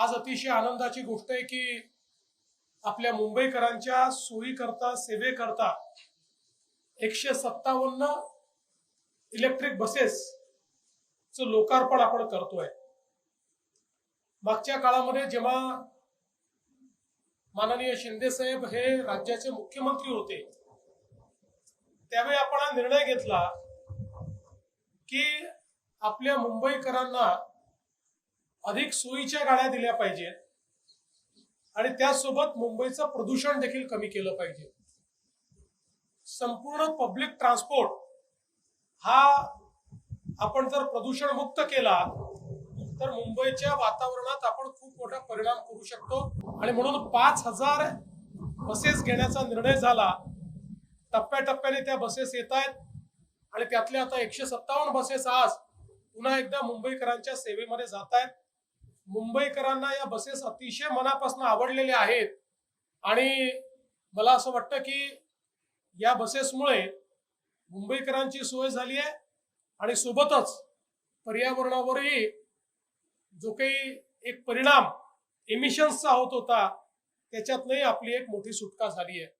आज अतिशय आनंदाची गोष्ट आहे की आपल्या मुंबईकरांच्या सोयीकरता सेवेकरता एकशे सत्तावन्न इलेक्ट्रिक बसेसचं लोकार्पण आपण करतोय. मागच्या काळामध्ये जेव्हा माननीय शिंदे साहेब हे राज्याचे मुख्यमंत्री होते त्यावेळी आपण हा निर्णय घेतला की आपल्या मुंबईकरांना अधिक सोयीच्या गाड्या दिल्या पाहिजेत. आणि त्यासोबत मुंबईचं प्रदूषण देखील कमी केलं पाहिजे. संपूर्ण पब्लिक ट्रान्सपोर्ट हा आपण जर प्रदूषण मुक्त केला तर मुंबईच्या वातावरणात आपण खूप मोठा परिणाम करू शकतो. आणि म्हणून पाच हजार बसेस घेण्याचा निर्णय झाला. टप्प्याटप्प्याने त्या बसेस येत आहेत. आणि त्यातल्या आता एकशे सत्तावन्न बसेस आज पुन्हा एकदा मुंबईकरांच्या सेवेमध्ये जात आहेत. मुंबईकरांना या बसेस अतिशय मनापासून आवडलेल्या आहेत. आणि मला असं वाटतं की या बसेसमुळे मुंबईकरांची सोय झाली आहे. आणि सोबतच पर्यावरणावरही जो काही एक परिणाम एमिशन्सचा होत होता त्याच्यातनंही आपली एक मोठी सुटका झाली आहे.